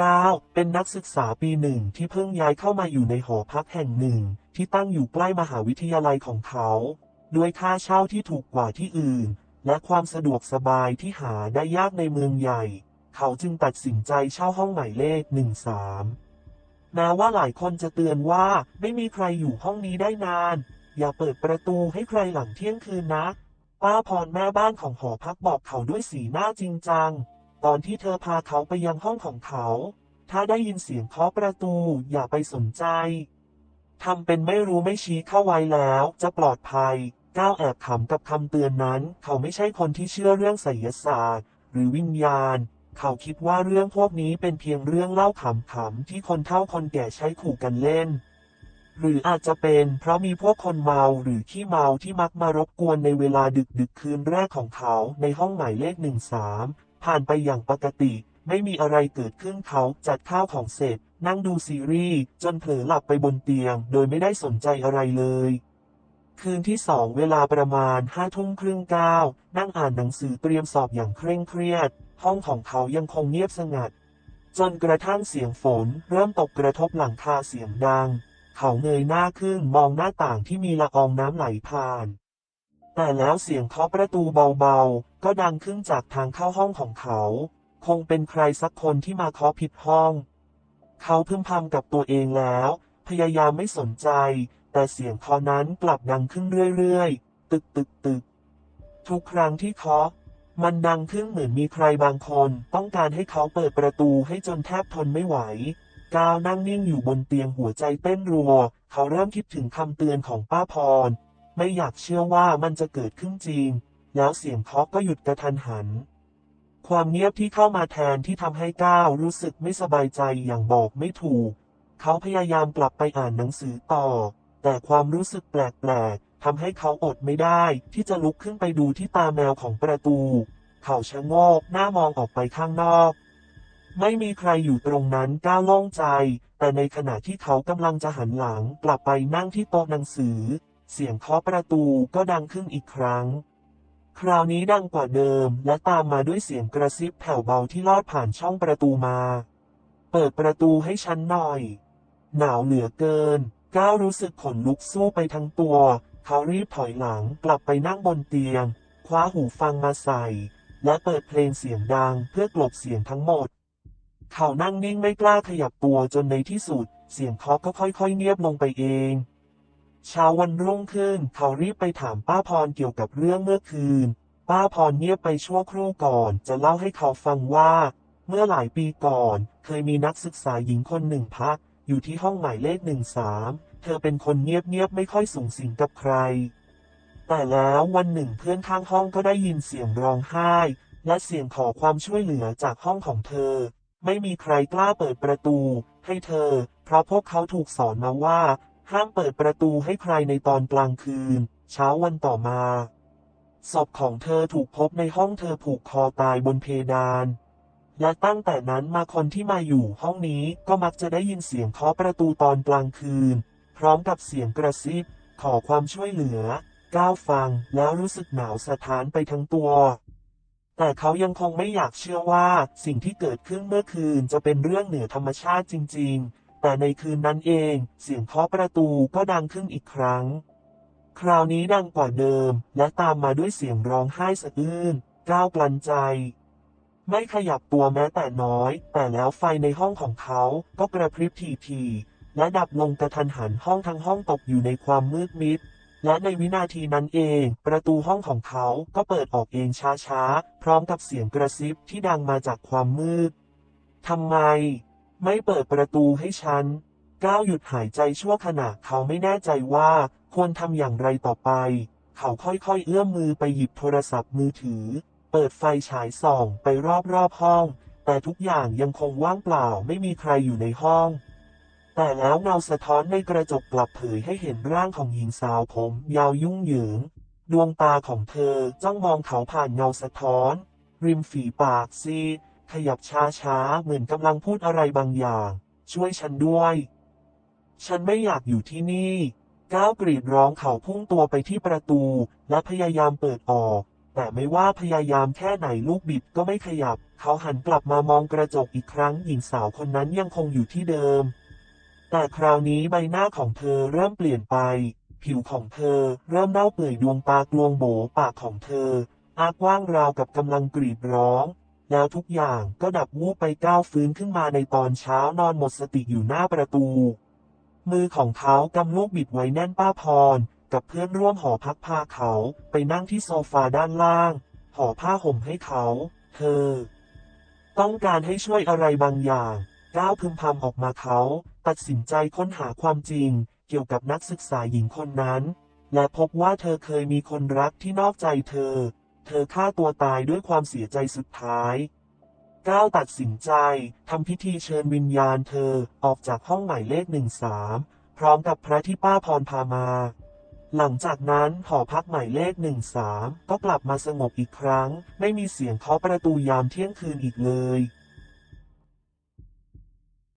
9เป็นนักศึกษาปีหนึ่งที่เพิ่งย้ายเข้ามาอยู่ในหอพักแห่งหนึ่ง ที่ตั้งอยู่ใกล้มหาวิทยาลัยของเขา ด้วยค่าเช่าที่ถูกกว่าที่อื่น และความสะดวกสบายที่หาได้ยากในเมืองใหญ่ เขาจึงตัดสินใจเช่าห้องหมายเลข 13แม้ว่าหลายคนจะเตือนว่าไม่มีใครอยู่ห้องนี้ได้นาน อย่าเปิดประตูให้ใครหลังเที่ยงคืนนะ ป้าพรแม่บ้านของหอพักบอกเขาด้วยสีหน้าจริงจัง ตอนที่เธอพาเขาไปยังห้องของเขา ถ้าได้ยินเสียงเคาะประตูอย่าไปสนใจทำเป็นไม่รู้ไม่ชี้เข้าไว้แล้วจะปลอดภัย ก้าวแอบขำกับคำเตือนนั้น เขาไม่ใช่คนที่เชื่อเรื่องไสยศาสตร์ หรือวิญญาณ เขาคิดว่าเรื่องพวกนี้เป็นเพียงเรื่องเล่าขำๆที่คนเฒ่าคนแก่ใช้ขู่กันเล่น หรืออาจจะเป็นเพราะมีพวกคนเมาหรือขี้เมาที่มักมารบกวนในเวลาดึกดึกคืนแรกของเขาในห้องหมายเลขหนึ่งสามผ่านไปอย่างปกติ ไม่มีอะไรเกิดขึ้นเขาจัดข้าวของเสร็จ นั่งดูซีรีส์จนเผลอหลับไปบนเตียง โดยไม่ได้สนใจอะไรเลย คืนที่สองเวลาประมาณห้าทุ่มครึ่งเก้านั่งอ่านหนังสือเตรียมสอบอย่างเคร่งเครียด ห้องของเขายังคงเงียบสงัด จนกระทั่งเสียงฝนเริ่มตกกระทบหลังคาเสียงดัง เขาเงยหน้าขึ้นมองหน้าต่างที่มีละอองน้ำไหลผ่าน แต่แล้วเสียงเคาะประตูเบาๆ ก็ดังขึ้นจากทางเข้าห้องของเขา คงเป็นใครสักคนที่มาเคาะผิดห้อง เขาพึมพำกับตัวเองแล้ว พยายามไม่สนใจ แต่เสียงเคาะนั้นกลับดังขึ้นเรื่อยๆ ตึกตึกตึก ทุกครั้งที่เคาะมันดังขึ้นเหมือนมีใครบางคน ต้องการให้เขาเปิดประตูให้จนแทบทนไม่ไหว ก้าวนั่งนิ่งอยู่บนเตียงหัวใจเต้นรัว เขาเริ่มคิดถึงคำเตือนของป้าพร ไม่อยากเชื่อว่ามันจะเกิดขึ้นจริง แล้วเสียงเคาะก็หยุดกระทันหัน ความเงียบที่เข้ามาแทนที่ทำให้ก้าวรู้สึกไม่สบายใจอย่างบอกไม่ถูก เขาพยายามกลับไปอ่านหนังสือต่อ แต่ความรู้สึกแปลกๆทำให้เขาอดไม่ได้ ที่จะลุกขึ้นไปดูที่ตาแมวของประตู เขาชะโงกหน้ามองออกไปข้างนอก ไม่มีใครอยู่ตรงนั้นกล้าล่องใจ แต่ในขณะที่เขากำลังจะหันหลังกลับไปนั่งที่โต๊ะหนังสือ เสียงเคาะประตูก็ดังขึ้นอีกครั้ง คราวนี้ดังกว่าเดิม และตามมาด้วยเสียงกระซิบแผ่วเบาที่ลอดผ่านช่องประตูมา เปิดประตูให้ฉันหน่อย หนาวเหลือเกิน ก้าวรู้สึกขนลุกสู้ไปทั้งตัว เขารีบถอยหลังกลับไปนั่งบนเตียง คว้าหูฟังมาใส่ และเปิดเพลงเสียงดังเพื่อกลบเสียงทั้งหมด เขานั่งนิ่งไม่กล้าขยับตัวจนในที่สุด เสียงเคาะก็ค่อยๆเงียบลงไปเอง เช้าวันรุ่งขึ้น เขารีบไปถามป้าพรเกี่ยวกับเรื่องเมื่อคืน ป้าพรเงียบไปชั่วครู่ก่อน จะเล่าให้เขาฟังว่า เมื่อหลายปีก่อน เคยมีนักศึกษาหญิงคนหนึ่งพัก อยู่ที่ห้องหมายเลขหนึ่งสามเธอเป็นคนเงียบๆไม่ค่อยสูงสิงกับใคร แต่แล้ววันหนึ่งเพื่อนข้างห้องก็ได้ยินเสียงร้องไห้ และเสียงขอความช่วยเหลือจากห้องของเธอ ไม่มีใครกล้าเปิดประตูให้เธอ เพราะพวกเขาถูกสอนมาว่า ห้ามเปิดประตูให้ใครในตอนกลางคืน เช้าวันต่อมาศพของเธอถูกพบในห้องเธอผูกคอตายบนเพดาน และตั้งแต่นั้นมาคนที่มาอยู่ห้องนี้ก็มักจะได้ยินเสียงเคาะประตูตอนกลางคืน พร้อมกับเสียงกระซิบ ขอความช่วยเหลือ ก้าวฟังแล้วรู้สึกหนาวสะท้านไปทั้งตัว แต่เขายังคงไม่อยากเชื่อว่า สิ่งที่เกิดขึ้นเมื่อคืนจะเป็นเรื่องเหนือธรรมชาติจริง ๆ แต่ในคืนนั้นเอง เสียงเคาะประตูก็ดังขึ้นอีกครั้ง คราวนี้ดังกว่าเดิม และตามมาด้วยเสียงร้องไห้สะอื้นก้าวกลั้นใจ ไม่ขยับตัวแม้แต่น้อย แต่แล้วไฟในห้องของเขาก็กระพริบทีๆและดับลงกระทันหันห้องทั้งห้องตกอยู่ในความมืดมิด และในวินาทีนั้นเอง ประตูห้องของเขาก็เปิดออกเองช้าๆ พร้อมกับเสียงกระซิบที่ดังมาจากความมืดทำไม ไม่เปิดประตูให้ฉัน ก้าวหยุดหายใจชั่วขณะเขาไม่แน่ใจว่าควรทำอย่างไรต่อไป เขาค่อยๆ เอื้อมมือไปหยิบโทรศัพท์มือถือ เปิดไฟฉายส่องไปรอบๆห้อง แต่ทุกอย่างยังคงว่างเปล่าไม่มีใครอยู่ในห้อง แต่แล้วเงาสะท้อนในกระจกกลับเผยให้เห็นร่างของหญิงสาวผม ยาวยุ่งเหยิง ดวงตาของเธอจ้องมองเขาผ่านเงาสะท้อน ริมฝีปากซีดขยับช้าๆ เหมือนกำลังพูดอะไรบางอย่าง ช่วยฉันด้วย ฉันไม่อยากอยู่ที่นี่ ก้าวกรีดร้องเขาพุ่งตัวไปที่ประตู และพยายามเปิดออก แต่แต่ไม่ว่าพยายามแค่ไหนลูกบิดก็ไม่ขยับ เขาหันกลับมามองกระจกอีกครั้งหญิงสาวคนนั้นยังคงอยู่ที่เดิม แต่คราวนี้ใบหน้าของเธอเริ่มเปลี่ยนไป ผิวของเธอเริ่มเน่าเปื่อยดวงตากลวงโบปากของเธออากว้างราวกับกำลังกรีดร้อง แล้วทุกอย่างก็ดับวูบไปก้าวฟื้นขึ้นมาในตอนเช้านอนหมดสติอยู่หน้าประตู มือของเขากำลูกบิดไว้แน่นป้าพร กับเพื่อนร่วมหอพักพาเขาไปนั่งที่โซฟาด้านล่าง ห่อผ้าห่มให้เขา เธอ ต้องการให้ช่วยอะไรบางอย่าง ก้าวพึมพำออกมาเขา ตัดสินใจค้นหาความจริง เกี่ยวกับนักศึกษาหญิงคนนั้น และพบว่าเธอเคยมีคนรักที่นอกใจเธอ เธอฆ่าตัวตายด้วยความเสียใจสุดท้ายก้าวตัดสินใจทำพิธีเชิญวิญญาณเธอออกจากห้องหมายเลขหนึ่งสามพร้อมกับพระที่ป้าพรพามา หลังจากนั้นหอพักหมายเลขหนึ่งสามก็กลับมาสงบอีกครั้ง ไม่มีเสียงเคาะประตูยามเที่ยงคืนอีกเลย